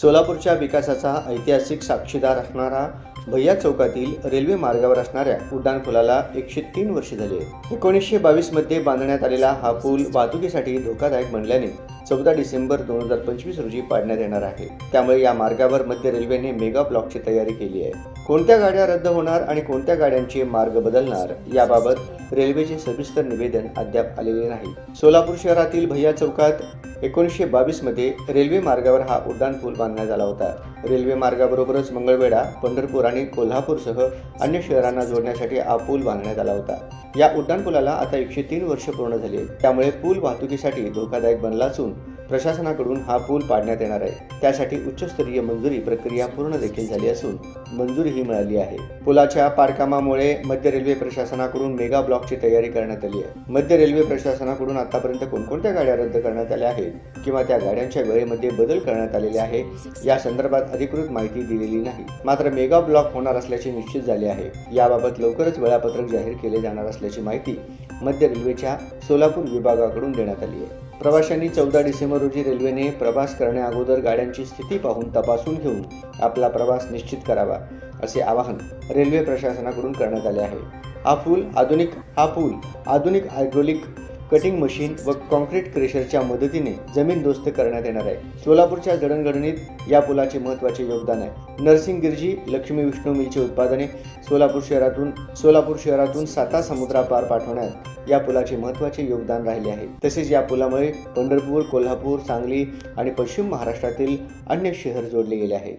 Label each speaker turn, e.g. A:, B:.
A: सोलापूरच्या विकासाचा ऐतिहासिक साक्षीदार असणारा भैया चौकातील रेल्वे मार्गावर असणाऱ्या उड्डाणपुलाला एकशे तीन वर्ष झाली एकोणीसशे बावीसमध्ये बांधण्यात आलेला हा पूल वाहतुकीसाठी धोकादायक बनल्याने चौदा डिसेंबर दोन हजार पंचवीस रोजी पाडण्यात येणार आहे. त्यामुळे या मार्गावर मध्य रेल्वेने मेगा ब्लॉकची तयारी केली आहे. कोणत्या गाड्या रद्द होणार आणि कोणत्या गाड्यांचे मार्ग बदलणार याबाबत रेल्वेचे सविस्तर निवेदन अद्याप आलेले नाही. सोलापूर शहरातील भैया चौकात एकोणीसशे बावीसमध्ये रेल्वे मार्गावर हा उड्डाण पूल बांधण्यात आला होता. रेल्वे मार्गाबरोबरच मंगळवेढा पंढरपूर आणि कोल्हापूरसह अन्य शहरांना जोडण्यासाठी हा पूल बांधण्यात आला होता. या उड्डाणपुलाला आता एकशे तीन वर्ष पूर्ण झाली त्यामुळे पूल वाहतुकीसाठी धोकादायक बनला असून प्रशासनाकडून हा पूल पाडण्यात येणार आहे. त्यासाठी उच्चस्तरीय मंजुरी प्रक्रिया पूर्ण देखील झाली असून मंजुरीही मिळाली आहे. पुलाच्या पारकामामुळे मध्य रेल्वे प्रशासनाकडून मेगा ब्लॉकची तयारी करण्यात आली आहे. मध्य रेल्वे प्रशासनाकडून आतापर्यंत कोणकोणत्या गाड्या रद्द करण्यात आल्या आहेत किंवा त्या गाड्यांच्या वेळेमध्ये बदल करण्यात आलेले आहे या संदर्भात अधिकृत माहिती दिलेली नाही. मात्र मेगा ब्लॉक होणार असल्याचे निश्चित झाले आहे. याबाबत लवकरच वेळापत्रक जाहीर केले जाणार असल्याची माहिती मध्य रेल्वेच्या सोलापूर विभागाकडून देण्यात आली आहे. प्रवाशांनी चौदा डिसेंबर रोजी रेल्वेने प्रवास करण्याअगोदर गाड्यांची स्थिती पाहून तपासून घेऊन आपला प्रवास निश्चित करावा असे आवाहन रेल्वे प्रशासनाकडून करण्यात आले आहे. हा पूल आधुनिक हा पूल आधुनिक हायड्रोलिक कटिंग मशीन व कॉन्क्रीट क्रेशरच्या मदतीने जमीन दोस्त करण्यात येणार आहे. सोलापूरच्या जडणघडणीत या पुलाचे महत्त्वाचे योगदान आहे. नरसिंग गिरजी लक्ष्मी विष्णू मिलची उत्पादने सोलापूर शहरातून सोलापूर शहरातून साता समुद्रापार पाठवण्यात या पुलाचे महत्त्वाचे योगदान राहिले आहे. तसेच या पुलामुळे पंढरपूर कोल्हापूर सांगली आणि पश्चिम महाराष्ट्रातील अन्य शहर जोडले गेले आहेत